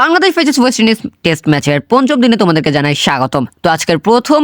Bangladesh faces West Indies test ম্যাচের পঞ্চম দিনে তোমাদেরকে জানাই স্বাগতম। তো আজকের প্রথম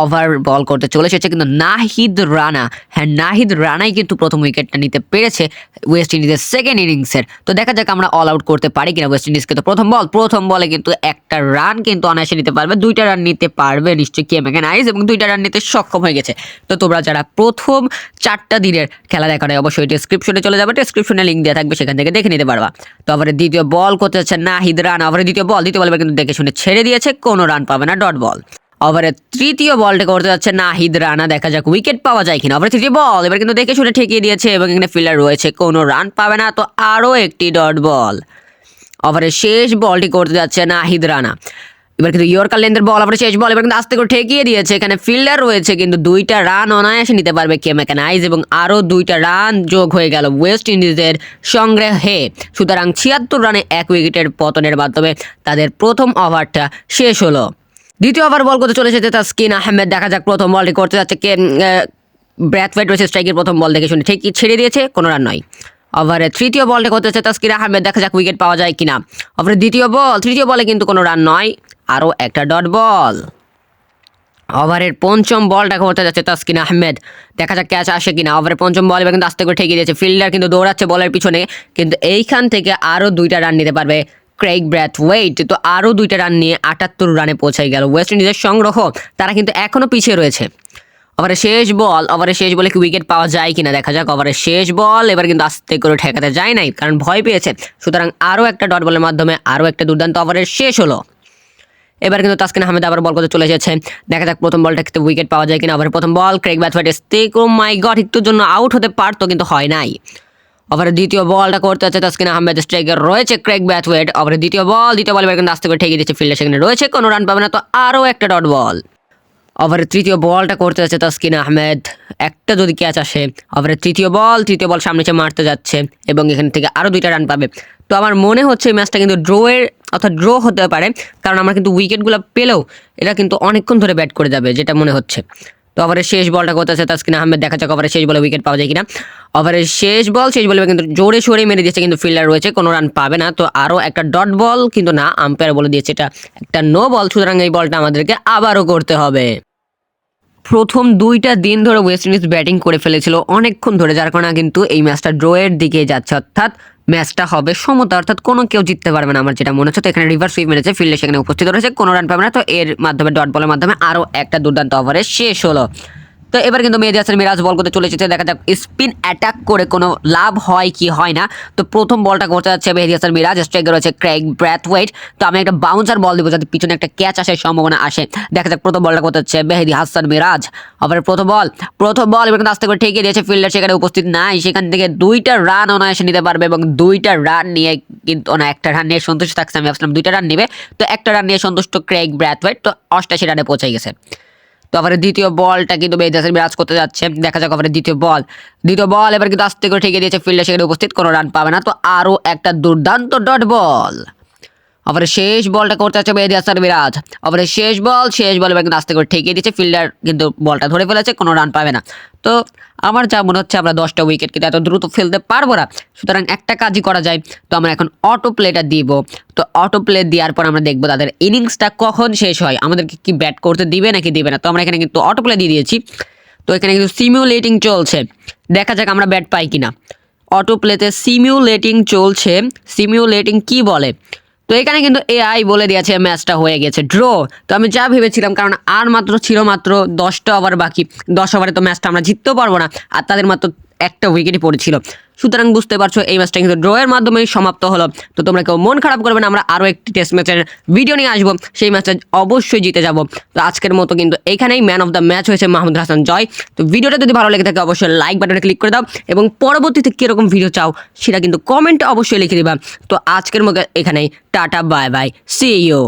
ওভার বল করতে চলে এসেছে, কিন্তু নাহিদ রানা হ্যাঁ নাহিদ রানাই কিন্তু প্রথম উইকেটটা নিতে পেরেছে ওয়েস্ট ইন্ডিজের সেকেন্ড ইনিংসের তো দেখা যাক আমরা অল আউট করতে পারি কিনা ওয়েস্ট ইন্ডিজকে তো প্রথম বল, প্রথম বলে কিন্তু একটা রান কিন্তু অনায়াসে নিতে পারবে, দুইটা রান নিতে পারবে নিশ্চয়ই কে মেকেন আইস এবং দুইটা রান নিতে সক্ষম হয়ে গেছে। তো তোমরা যারা প্রথম চারটা দিনের খেলা দেখার হয় অবশ্যই ডিসক্রিপশনে চলে যাবে ডিসক্রিপশনে লিঙ্ক দেওয়া থাকবে, সেখান থেকে দেখে নিতে পারবা। তো আবার দ্বিতীয় বল করতে যাচ্ছে নাহিদ রান আবার দ্বিতীয় বল দ্বিতীয় বল কিন্তু দেখে শুনে ছেড়ে দিয়েছে, কোনো রান পাবে না ডট বল ওভারের তৃতীয় বলটা করতে যাচ্ছে নাহিদ রানা। দেখা যাক উইকেট পাওয়া যায় কিনা। ওভারের তৃতীয় বল এবার কিন্তু দেখে শুনে ঠেকিয়ে দিয়েছে এবং এখানে ফিল্ডার রয়েছে। কোনো রান পাবে না, তো আরও একটি ডট বল ওভারের শেষ বলটি করতে যাচ্ছে নাহিদ রানা। এবার কিন্তু ইয়র্কার লেন্দের বল আবার শেষ বল এবার কিন্তু আস্তে করে ঠেকিয়ে দিয়েছে। এখানে ফিল্ডার রয়েছে, কিন্তু দুইটা রান অনায়াসে নিতে পারবে কে ম্যাকানাইজ এবং আরও দুইটা রান যোগ হয়ে গেল ওয়েস্ট ইন্ডিজের সংগ্রহে। সুতরাং ছিয়াত্তর রানে এক উইকেটের পতনের মাধ্যমে তাদের প্রথম ওভারটা শেষ হলো। দ্বিতীয় ওভার বল করতে চলে এসেছে তাসকিন আহমেদ। দেখা যাক প্রথম বলটি করতে যাচ্ছে কে ব্র্যাথওয়েট রয়েছে স্ট্রাইকের প্রথম বল দেখে শুনে। ঠিকই ছেড়ে দিয়েছে, কোনো রান নয়। ওভারে তৃতীয় বলটা করতে হচ্ছে তাস্কির আহমেদ। দেখা যাক উইকেট পাওয়া যায় কিনা। ওভারে দ্বিতীয় বল, তৃতীয় বলে কিন্তু কোনো রান নয়। আরও একটা ডট বল। ওভারের পঞ্চম বলটা করতে যাচ্ছে তাসকিন আহমেদ। দেখা যাক ক্যাচ আসে কিনা। ওভারের পঞ্চম বল এবার কিন্তু আস্তে করে ঠেকিয়ে দিয়েছে। ফিল্ডার কিন্তু দৌড়াচ্ছে বলের পিছনে। কিন্তু এইখান থেকে আরও দুইটা রান নিতে পারবে ক্রেগ ব্র্যাথ, ওয়েট, তো আরও দুইটা রান নিয়ে আটাত্তর রানে পৌঁছাই গেল। ওয়েস্ট ইন্ডিজের সংগ্রহ, তারা কিন্তু এখনও পিছিয়ে রয়েছে। ওভারের শেষ বল, ওভারের শেষ বলে কি উইকেট পাওয়া যায় কিনা দেখা যাক। ওভারের শেষ বল এবার কিন্তু আস্তে করে ঠেকাতে যায় নাই, কারণ ভয় পেয়েছে। সুতরাং আরও একটা ডট বলের মাধ্যমে আরও একটা দুর্দান্ত ওভারের শেষ হলো। এবার কিন্তু তাসকিন আহমেদ আবার বল করতে চলে এসেছে। দেখা যাক প্রথম বলটা কিন্তু উইকেট পাওয়া যায় কিনা। ওভারের প্রথম বল ক্রেক ব্যাথওয়েট স্টেক, ও মাই গড, একটুর জন্য আউট হতে পারতো কিন্তু হয় নাই। ওভারের দ্বিতীয় বলটা করতে হচ্ছে তাসকিন আহমেদ স্ট্রাইকার রয়েছে ক্রেক ব্যাথওয়েট ওভারের দ্বিতীয় বল দ্বিতীয় বল কিন্তু আস্তে করে ঠেকে দিচ্ছে ফিল্ডে সেখানে রয়েছে, কোনো রান পাবে না, তো আরও একটা ডট বল ওভারের তৃতীয় বলটা করতে যাচ্ছে তাসকিন আহমেদ একটা যদি ক্যাচ আসে ওভারের তৃতীয় বল তৃতীয় বল সামনে সে মারতে যাচ্ছে, এবং এখান থেকে আরও দুইটা রান পাবে। তো আমার মনে হচ্ছে এই ম্যাচটা কিন্তু ড্রোয়ের অর্থাৎ ড্র হতে পারে, কারণ আমরা কিন্তু উইকেটগুলো পেলেও এরা কিন্তু অনেকক্ষণ ধরে ব্যাট করে যাবে, যেটা মনে হচ্ছে। তো ওভারের শেষ বলটা করতে আছে তাসকিন আহমেদ দেখা যাক ওভারের শেষ বলে উইকেট পাওয়া যায় কিনা। ওভারের শেষ বল শেষ বলে কিন্তু জোরে সোরে মেরে দিয়েছে কিন্তু ফিল্ডার রয়েছে, কোনো রান পাবে না। তো আরও একটা ডট বল কিন্তু না আম্পায়ার বলে দিয়েছে এটা একটা নো বল সুতরাং এই বলটা আমাদেরকে আবারও করতে হবে। প্রথম দুইটা দিন ধরে ওয়েস্ট ইন্ডিজ ব্যাটিং করে ফেলেছিল অনেকক্ষণ ধরে, যার কারণে কিন্তু এই ম্যাচটা ড্রয়ের দিকে যাচ্ছে। অর্থাৎ ম্যাচটা হবে সমতা, অর্থাৎ কোনো কেউ জিততে পারবে না আমার যেটা মনে হচ্ছে। তো এখানে রিভার্স সুইপ মেরেছে ফিল্ডে সেখানে উপস্থিত রয়েছে, কোনো রান পাবে না। তো এর মাধ্যমে ডট বলের মাধ্যমে আরও একটা দুর্দান্ত ওভারে শেষ হলো। তো এবার কিন্তু মেহেদি হাসান মিরাজ বল করতে চলে এসেছে। দেখা যাক স্পিন অ্যাটাক করে কোনো লাভ হয় কি হয় না। তো প্রথম বলটা করতে যাচ্ছে মেহেদি হাসান মিরাজ। স্ট্রাইকার রয়েছে ক্র্যাক ব্র্যাথওয়েট তো আমি একটা বাউন্সার বল দেবো যাতে পিছনে একটা ক্যাচ আসার সম্ভাবনা আসে। দেখা যাক, প্রথম বলটা করতে হচ্ছে মেহেদি হাসান মিরাজ। আবার প্রথম বল প্রথম বল এবার কিন্তু আস্তে করে ঠেকিয়ে দিয়েছে। ফিল্ডার সেখানে উপস্থিত নাই। সেখান থেকে দুইটা রান অনায়াসে নিতে পারবে এবং দুইটা রান নিয়ে কিন্তু না, একটা রান নিয়ে সন্তুষ্ট থাকছে। আমি ভাবছিলাম দুইটা রান নেবে। তো একটা রান নিয়ে সন্তুষ্ট ক্র্যাক ক্রেক ব্র্যাথওয়েট তো অষ্টাশি রানে পৌঁছে গেছে। তো আবার দ্বিতীয় বলটা কিন্তু মেহেদাসের বিরাজ করতে যাচ্ছে। দেখা যাক আবার দ্বিতীয় বল। দ্বিতীয় বল এবার কিন্তু আস্তে করে ঠেকে দিয়েছে ফিল্ডে, সেখানে উপস্থিত কোনো রান পাবে না। তো আরও একটা দুর্দান্ত ডট বল আবার শেষ বলটা করতে যাচ্ছে মেহেদি হাসান মিরাজ। আবার শেষ বল শেষ বল কিন্তু আস্তে করে ঠেকিয়ে দিচ্ছে ফিল্ডার কিন্তু বলটা ধরে ফেলেছে, কোনো রান পাবে না। তো আমার যা মনে হচ্ছে, আমরা দশটা উইকেট কিন্তু এত দ্রুত ফেলতে পারব না। সুতরাং একটা কাজই করা যায়, তো আমরা এখন অটো প্লেটা দিব। তো অটো প্লে দেওয়ার পর আমরা দেখব তাদের ইনিংসটা কখন শেষ হয়। আমাদেরকে কি ব্যাট করতে দিবে নাকি দিবে না? তো আমরা এখানে কিন্তু অটো প্লে দিয়ে দিয়েছি। তো এখানে কিন্তু সিমিউলেটিং চলছে। দেখা যাক আমরা ব্যাট পাই কিনা। অটো প্লেতে সিমিউলেটিং চলছে। সিমিউলেটিং কি বলে? তো এখানে কিন্তু এআই বলে দিয়েছে ম্যাচটা হয়ে গেছে ড্র তো আমি যা ভেবেছিলাম, কারণ আর মাত্র ছিল মাত্র দশটা ওভার বাকি, দশ ওভারে তো ম্যাচটা আমরা জিততেও পারব না, আর তাদের মাত্র একটা উইকেটই পড়েছিল। সুতরাং বুঝতে পারছ, এই ম্যাচটা কিন্তু ড্রয়ের মাধ্যমেই সমাপ্ত হলো। তো তোমরা কেউ মন খারাপ করবে না, আমরা আরও একটি টেস্ট ম্যাচের ভিডিও নিয়ে আসব। সেই ম্যাচটা অবশ্যই জিতে যাব। তো আজকের মতো কিন্তু এখানেই ম্যান অফ দ্য ম্যাচ হয়েছে মাহমুদ হাসান জয়। তো ভিডিওটা যদি ভালো লেগে থাকে, অবশ্যই লাইক বাটনে ক্লিক করে দাও এবং পরবর্তীতে কীরকম ভিডিও চাও সেটা কিন্তু কমেন্টে অবশ্যই লিখে দিবা। তো আজকের মতো এখানেই, tata bye bye see you